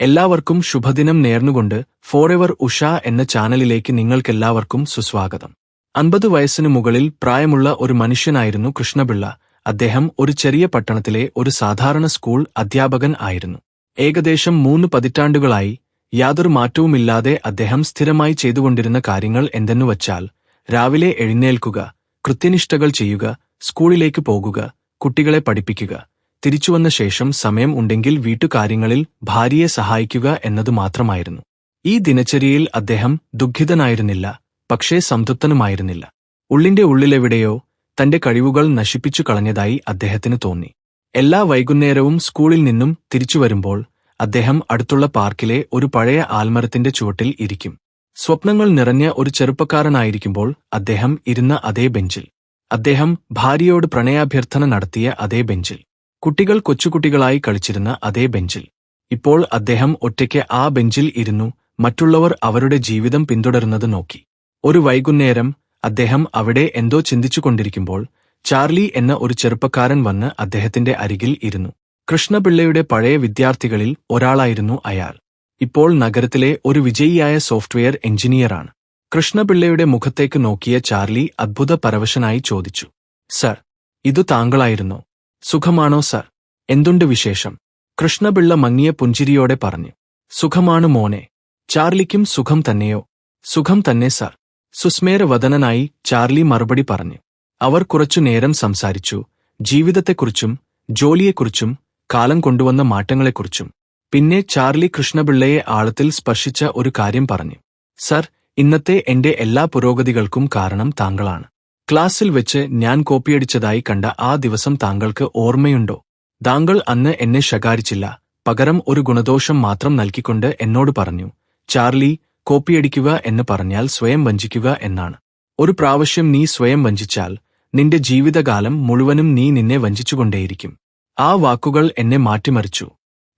എല്ലാവർക്കും ശുഭദിനം നേർന്നുകൊണ്ട് ഫോർ എവർ ഉഷ എന്ന ചാനലിലേക്ക് നിങ്ങൾക്കെല്ലാവർക്കും സുസ്വാഗതം. അൻപത് വയസ്സിനു മുകളിൽ പ്രായമുള്ള ഒരു മനുഷ്യനായിരുന്നു കൃഷ്ണപിള്ള. അദ്ദേഹം ഒരു ചെറിയ പട്ടണത്തിലെ ഒരു സാധാരണ സ്കൂൾ അധ്യാപകൻ ആയിരുന്നു. ഏകദേശം മൂന്ന് പതിറ്റാണ്ടുകളായി യാതൊരു മാറ്റവുമില്ലാതെ അദ്ദേഹം സ്ഥിരമായി ചെയ്തുകൊണ്ടിരുന്ന കാര്യങ്ങൾ എന്തെന്നുവച്ചാൽ രാവിലെ എഴുന്നേൽക്കുക കൃത്യനിഷ്ഠകൾ ചെയ്യുക സ്കൂളിലേക്ക് പോകുക കുട്ടികളെ പഠിപ്പിക്കുക. തിരിച്ചുവന്ന ശേഷം സമയം ഉണ്ടെങ്കിൽ വീട്ടുകാര്യങ്ങളിൽ ഭാര്യയെ സഹായിക്കുക എന്നതു മാത്രമായിരുന്നു. ഈ ദിനചര്യയിൽ അദ്ദേഹം ദുഃഖിതനായിരുന്നില്ല പക്ഷേ സംതൃപ്തനുമായിരുന്നില്ല. ഉള്ളിന്റെ ഉള്ളിലെവിടെയോ തന്റെ കഴിവുകൾ നശിപ്പിച്ചു കളഞ്ഞതായി അദ്ദേഹത്തിന് തോന്നി. എല്ലാ വൈകുന്നേരവും സ്കൂളിൽ നിന്നും തിരിച്ചുവരുമ്പോൾ അദ്ദേഹം അടുത്തുള്ള പാർക്കിലെ ഒരു പഴയ ആൽമരത്തിന്റെ ചുവട്ടിൽ ഇരിക്കും. സ്വപ്നങ്ങൾ നിറഞ്ഞ ഒരു ചെറുപ്പക്കാരനായിരിക്കുമ്പോൾ അദ്ദേഹം ഇരുന്ന അതേ ബെഞ്ചിൽ. അദ്ദേഹം ഭാര്യയോട് പ്രണയാഭ്യർത്ഥന നടത്തിയ അതേ ബെഞ്ചിൽ. കുട്ടികൾ കൊച്ചുകുട്ടികളായി കളിച്ചിരുന്ന അതേ ബെഞ്ചിൽ. ഇപ്പോൾ അദ്ദേഹം ഒറ്റയ്ക്ക് ആ ബെഞ്ചിൽ ഇരുന്നു മറ്റുള്ളവർ അവരുടെ ജീവിതം പിന്തുടരുന്നത് നോക്കി. ഒരു വൈകുന്നേരം അദ്ദേഹം അവിടെ എന്തോ ചിന്തിച്ചുകൊണ്ടിരിക്കുമ്പോൾ ചാർലി എന്ന ഒരു ചെറുപ്പക്കാരൻ വന്ന് അദ്ദേഹത്തിന്റെ അരികിൽ ഇരുന്നു. കൃഷ്ണപിള്ളയുടെ പഴയ വിദ്യാർത്ഥികളിൽ ഒരാളായിരുന്നു അയാൾ. ഇപ്പോൾ നഗരത്തിലെ ഒരു വിജയിയായ സോഫ്റ്റ്വെയർ എഞ്ചിനീയറാണ്. കൃഷ്ണപിള്ളയുടെ മുഖത്തേക്ക് നോക്കിയ ചാർലി അദ്ഭുത പരവശനായി ചോദിച്ചു സർ ഇതു താങ്കളായിരുന്നോ? സുഖമാണോ സർ? എന്തുണ്ട് വിശേഷം? കൃഷ്ണപിള്ള മങ്ങിയ പുഞ്ചിരിയോടെ പറഞ്ഞു. സുഖമാണ് മോനെ. ചാർലിക്കും സുഖം തന്നെയോ? സുഖം തന്നെ സർ. സുസ്മേര വദനനായി ചാർലി മറുപടി പറഞ്ഞു. അവർ കുറച്ചു നേരം സംസാരിച്ചു. ജീവിതത്തെക്കുറിച്ചും ജോലിയെക്കുറിച്ചും കാലം കൊണ്ടുവന്ന മാറ്റങ്ങളെക്കുറിച്ചും. പിന്നെ ചാർലി കൃഷ്ണപിള്ളയെ ആഴത്തിൽ സ്പർശിച്ച ഒരു കാര്യം പറഞ്ഞു. സർ ഇന്നത്തെ എന്റെ എല്ലാ പുരോഗതികൾക്കും കാരണം താങ്കളാണ്. ക്ലാസ്സിൽ വെച്ച് ഞാൻ കോപ്പിയടിച്ചതായി കണ്ട ആ ദിവസം താങ്കൾക്ക് ഓർമ്മയുണ്ടോ? താങ്കൾ അന്ന് എന്നെ ശകാരിച്ചില്ല. പകരം ഒരു ഗുണദോഷം മാത്രം നൽകിക്കൊണ്ട് എന്നോട് പറഞ്ഞു ചാർലി കോപ്പിയടിക്കുക എന്ന് പറഞ്ഞാൽ സ്വയം വഞ്ചിക്കുക എന്നാണ്. ഒരു പ്രാവശ്യം നീ സ്വയം വഞ്ചിച്ചാൽ നിന്റെ ജീവിതകാലം മുഴുവനും നീ നിന്നെ വഞ്ചിച്ചുകൊണ്ടേയിരിക്കും. ആ വാക്കുകൾ എന്നെ മാറ്റിമറിച്ചു.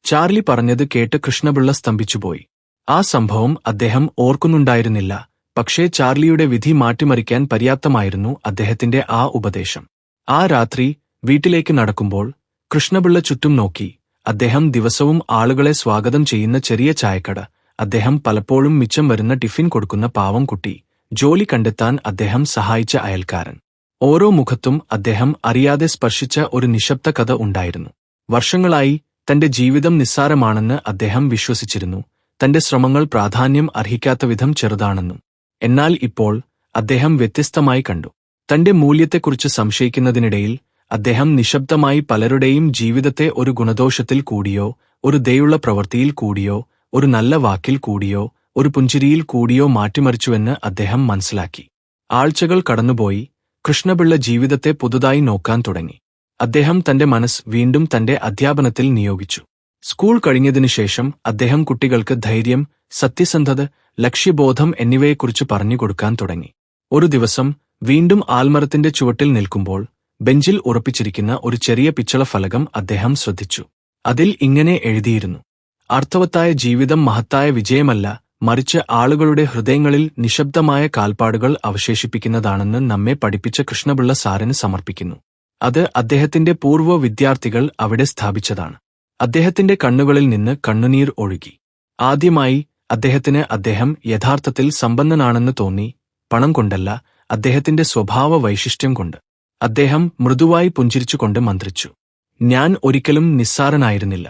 ചാർലി പറഞ്ഞത് കേട്ട് കൃഷ്ണപിള്ള സ്തംഭിച്ചുപോയി. ആ സംഭവം അദ്ദേഹം ഓർക്കുന്നുണ്ടായിരുന്നില്ല. പക്ഷേ ചാർലിയുടെ വിധി മാറ്റിമറിക്കാൻ പര്യാപ്തമായിരുന്നു അദ്ദേഹത്തിന്റെ ആ ഉപദേശം. ആ രാത്രി വീട്ടിലേക്ക് നടക്കുമ്പോൾ കൃഷ്ണപിള്ള ചുറ്റും നോക്കി അദ്ദേഹം ദിവസവും ആളുകളെ സ്വാഗതം ചെയ്യുന്ന ചെറിയ ചായക്കട. അദ്ദേഹം പലപ്പോഴും മിച്ചം വരുന്ന ടിഫിൻ കൊടുക്കുന്ന പാവം കുട്ടി. ജോലി കണ്ടെത്താൻ അദ്ദേഹം സഹായിച്ച അയൽക്കാരൻ. ഓരോ മുഖത്തും അദ്ദേഹം അറിയാതെ സ്പർശിച്ച ഒരു നിശബ്ദ കഥ ഉണ്ടായിരുന്നു. വർഷങ്ങളായി തന്റെ ജീവിതം നിസ്സാരമാണെന്ന് അദ്ദേഹം വിശ്വസിച്ചിരുന്നു. തന്റെ ശ്രമങ്ങൾ പ്രാധാന്യം അർഹിക്കാത്ത വിധം ചെറുതാണെന്നും എന്നാൽ ഇപ്പോൾ അദ്ദേഹം വ്യത്യസ്തമായി കണ്ടു. തന്റെ മൂല്യത്തെക്കുറിച്ച് സംശയിക്കുന്നതിനിടയിൽ അദ്ദേഹം നിശബ്ദമായി പലരുടെയും ജീവിതത്തെ ഒരു ഗുണദോഷത്തിൽ കൂടിയോ ഒരു ദയുള്ള പ്രവൃത്തിയിൽ കൂടിയോ ഒരു നല്ല വാക്കിൽ കൂടിയോ ഒരു പുഞ്ചിരിയിൽ കൂടിയോ മാറ്റിമറിച്ചുവെന്ന് അദ്ദേഹം മനസ്സിലാക്കി. ആഴ്ചകൾ കടന്നുപോയി കൃഷ്ണപിള്ള ജീവിതത്തെ പുതുതായി നോക്കാൻ തുടങ്ങി. അദ്ദേഹം തന്റെ മനസ്സ് വീണ്ടും തന്റെ അധ്യാപനത്തിൽ നിയോഗിച്ചു. സ്കൂൾ കഴിഞ്ഞതിനുശേഷം അദ്ദേഹം കുട്ടികൾക്ക് ധൈര്യം സത്യസന്ധത ലക്ഷ്യബോധം എന്നിവയെക്കുറിച്ച് പറഞ്ഞുകൊടുക്കാൻ തുടങ്ങി. ഒരു ദിവസം വീണ്ടും ആൽമരത്തിന്റെ ചുവട്ടിൽ നിൽക്കുമ്പോൾ ബെഞ്ചിൽ ഉറപ്പിച്ചിരിക്കുന്ന ഒരു ചെറിയ പിച്ചള ഫലകം അദ്ദേഹം ശ്രദ്ധിച്ചു. അതിൽ ഇങ്ങനെ എഴുതിയിരുന്നു. അർത്ഥവത്തായ ജീവിതം മഹത്തായ വിജയമല്ല മറിച്ച് ആളുകളുടെ ഹൃദയങ്ങളിൽ നിശബ്ദമായ കാൽപ്പാടുകൾ അവശേഷിപ്പിക്കുന്നതാണെന്ന് നമ്മെ പഠിപ്പിച്ച കൃഷ്ണപിള്ള സാറിന് സമർപ്പിക്കുന്നു. അത് അദ്ദേഹത്തിന്റെ പൂർവ വിദ്യാർത്ഥികൾ അവിടെ സ്ഥാപിച്ചതാണ്. അദ്ദേഹത്തിന്റെ കണ്ണുകളിൽ നിന്ന് കണ്ണുനീർ ഒഴുകി. ആദ്യമായി അദ്ദേഹത്തിന് അദ്ദേഹം യഥാർത്ഥത്തിൽ സമ്പന്നനാണെന്ന് തോന്നി പണം കൊണ്ടല്ല അദ്ദേഹത്തിന്റെ സ്വഭാവ വൈശിഷ്ട്യം കൊണ്ട്. അദ്ദേഹം മൃദുവായി പുഞ്ചിരിച്ചുകൊണ്ട് മന്ത്രിച്ചു ഞാൻ ഒരിക്കലും നിസ്സാരനായിരുന്നില്ല.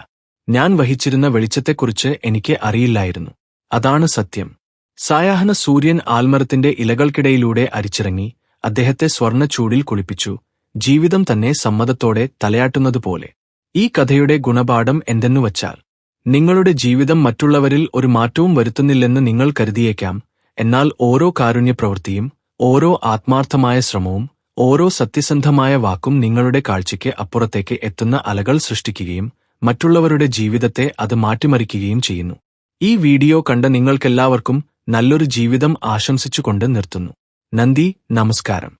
ഞാൻ വഹിച്ചിരുന്ന വെളിച്ചത്തെക്കുറിച്ച് എനിക്ക് അറിയില്ലായിരുന്നു. അതാണ് സത്യം. സായാഹ്ന സൂര്യൻ ആൽമരത്തിന്റെ ഇലകൾക്കിടയിലൂടെ അരിച്ചിറങ്ങി അദ്ദേഹത്തെ സ്വർണച്ചൂടിൽ കുളിപ്പിച്ചു ജീവിതം തന്നെ സമ്മതത്തോടെ തലയാട്ടുന്നതുപോലെ. ഈ കഥയുടെ ഗുണപാഠം എന്തെന്നുവച്ചാൽ നിങ്ങളുടെ ജീവിതം മറ്റുള്ളവരിൽ ഒരു മാറ്റവും വരുത്തുന്നില്ലെന്ന് നിങ്ങൾ കരുതിയേക്കാം എന്നാൽ ഓരോ കാരുണ്യപ്രവൃത്തിയും ഓരോ ആത്മാർത്ഥമായ ശ്രമവും ഓരോ സത്യസന്ധമായ വാക്കും നിങ്ങളുടെ കാഴ്ചയ്ക്ക് അപ്പുറത്തേക്ക് എത്തുന്ന അലകൾ സൃഷ്ടിക്കുകയും മറ്റുള്ളവരുടെ ജീവിതത്തെ അത് മാറ്റിമറിക്കുകയും ചെയ്യുന്നു. ഈ വീഡിയോ കണ്ട നിങ്ങൾക്കെല്ലാവർക്കും നല്ലൊരു ജീവിതം ആശംസിച്ചുകൊണ്ട് നിർത്തുന്നു. നന്ദി നമസ്കാരം.